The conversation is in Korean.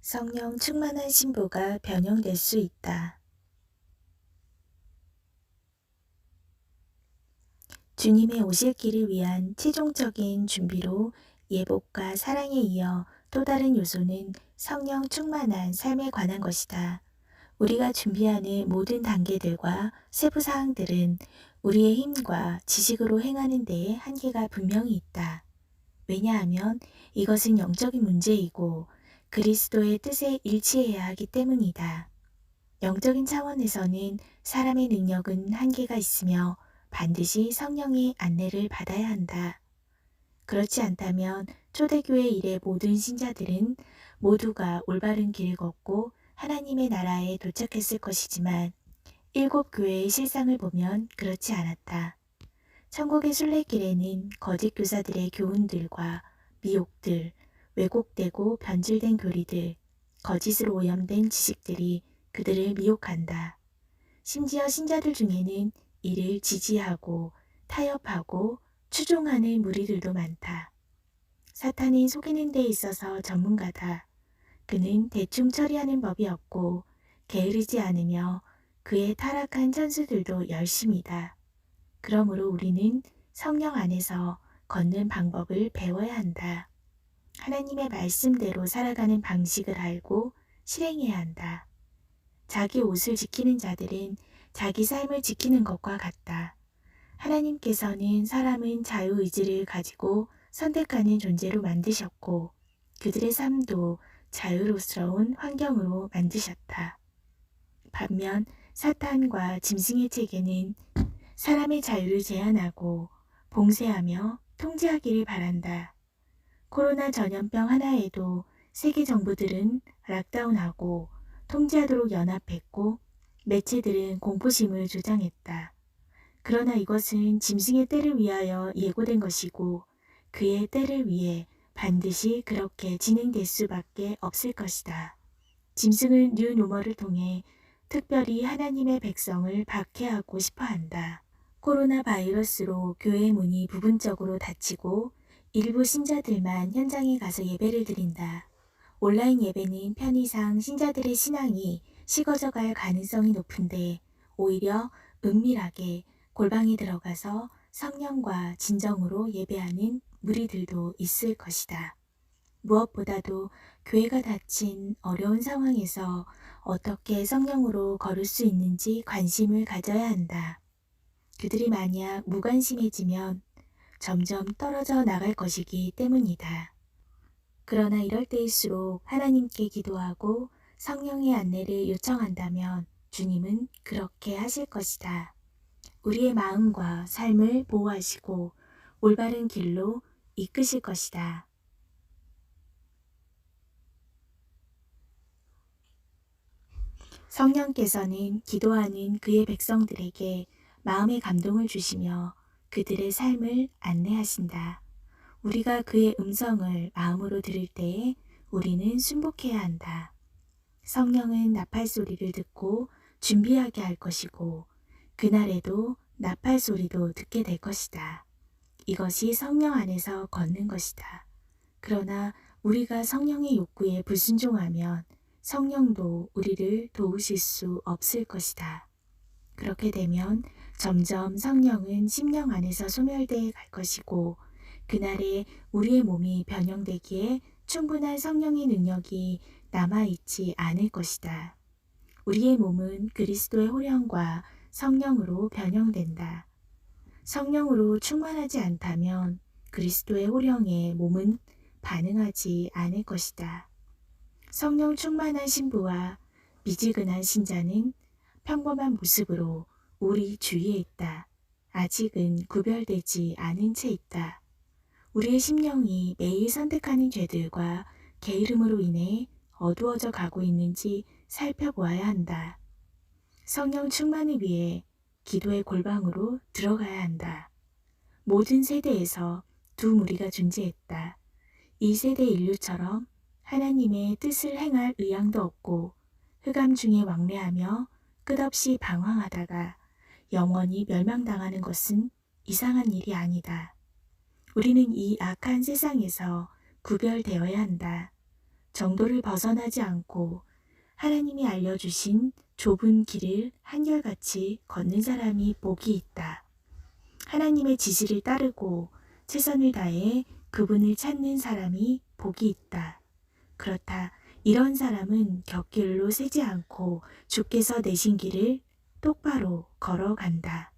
성령 충만한 신부가 변형될 수 있다. 주님의 오실 길을 위한 최종적인 준비로 예복과 사랑에 이어 또 다른 요소는 성령 충만한 삶에 관한 것이다. 우리가 준비하는 모든 단계들과 세부 사항들은 우리의 힘과 지식으로 행하는 데에 한계가 분명히 있다. 왜냐하면 이것은 영적인 문제이고 그리스도의 뜻에 일치해야 하기 때문이다. 영적인 차원에서는 사람의 능력은 한계가 있으며 반드시 성령의 안내를 받아야 한다. 그렇지 않다면 초대교회 일의 모든 신자들은 모두가 올바른 길을 걷고 하나님의 나라에 도착했을 것이지만 일곱 교회의 실상을 보면 그렇지 않았다. 천국의 순례길에는 거짓 교사들의 교훈들과 미혹들, 왜곡되고 변질된 교리들, 거짓으로 오염된 지식들이 그들을 미혹한다. 심지어 신자들 중에는 이를 지지하고 타협하고 추종하는 무리들도 많다. 사탄이 속이는 데 있어서 전문가다. 그는 대충 처리하는 법이 없고 게으르지 않으며 그의 타락한 천수들도 열심이다. 그러므로 우리는 성령 안에서 걷는 방법을 배워야 한다. 하나님의 말씀대로 살아가는 방식을 알고 실행해야 한다. 자기 옷을 지키는 자들은 자기 삶을 지키는 것과 같다. 하나님께서는 사람은 자유의지를 가지고 선택하는 존재로 만드셨고 그들의 삶도 자유로스러운 환경으로 만드셨다. 반면 사탄과 짐승의 체계는 사람의 자유를 제한하고 봉쇄하며 통제하기를 바란다. 코로나 전염병 하나에도 세계 정부들은 락다운하고 통제하도록 연합했고 매체들은 공포심을 주장했다. 그러나 이것은 짐승의 때를 위하여 예고된 것이고 그의 때를 위해 반드시 그렇게 진행될 수밖에 없을 것이다. 짐승은 뉴노머를 통해 특별히 하나님의 백성을 박해하고 싶어 한다. 코로나 바이러스로 교회 문이 부분적으로 닫히고 일부 신자들만 현장에 가서 예배를 드린다. 온라인 예배는 편의상 신자들의 신앙이 식어져 갈 가능성이 높은데 오히려 은밀하게 골방에 들어가서 성령과 진정으로 예배하는 무리들도 있을 것이다. 무엇보다도 교회가 닫힌 어려운 상황에서 어떻게 성령으로 걸을 수 있는지 관심을 가져야 한다. 그들이 만약 무관심해지면 점점 떨어져 나갈 것이기 때문이다. 그러나 이럴 때일수록 하나님께 기도하고 성령의 안내를 요청한다면 주님은 그렇게 하실 것이다. 우리의 마음과 삶을 보호하시고 올바른 길로 이끄실 것이다. 성령께서는 기도하는 그의 백성들에게 마음의 감동을 주시며 그들의 삶을 안내하신다. 우리가 그의 음성을 마음으로 들을 때에 우리는 순복해야 한다. 성령은 나팔 소리를 듣고 준비하게 할 것이고 그날에도 나팔 소리도 듣게 될 것이다. 이것이 성령 안에서 걷는 것이다. 그러나 우리가 성령의 욕구에 불순종하면 성령도 우리를 도우실 수 없을 것이다. 그렇게 되면 점점 성령은 심령 안에서 소멸되어 갈 것이고 그날에 우리의 몸이 변형되기에 충분한 성령의 능력이 남아있지 않을 것이다. 우리의 몸은 그리스도의 호령과 성령으로 변형된다. 성령으로 충만하지 않다면 그리스도의 호령에 몸은 반응하지 않을 것이다. 성령 충만한 신부와 미지근한 신자는 평범한 모습으로 우리 주위에 있다. 아직은 구별되지 않은 채 있다. 우리의 심령이 매일 선택하는 죄들과 게으름으로 인해 어두워져 가고 있는지 살펴보아야 한다. 성령 충만을 위해 기도의 골방으로 들어가야 한다. 모든 세대에서 두 무리가 존재했다. 이 세대 인류처럼 하나님의 뜻을 행할 의향도 없고 흑암 중에 왕래하며 끝없이 방황하다가 영원히 멸망당하는 것은 이상한 일이 아니다. 우리는 이 악한 세상에서 구별되어야 한다. 정도를 벗어나지 않고 하나님이 알려주신 좁은 길을 한결같이 걷는 사람이 복이 있다. 하나님의 지시를 따르고 최선을 다해 그분을 찾는 사람이 복이 있다. 그렇다. 이런 사람은 곁길로 새지 않고 주께서 내신 길을 똑바로 걸어간다.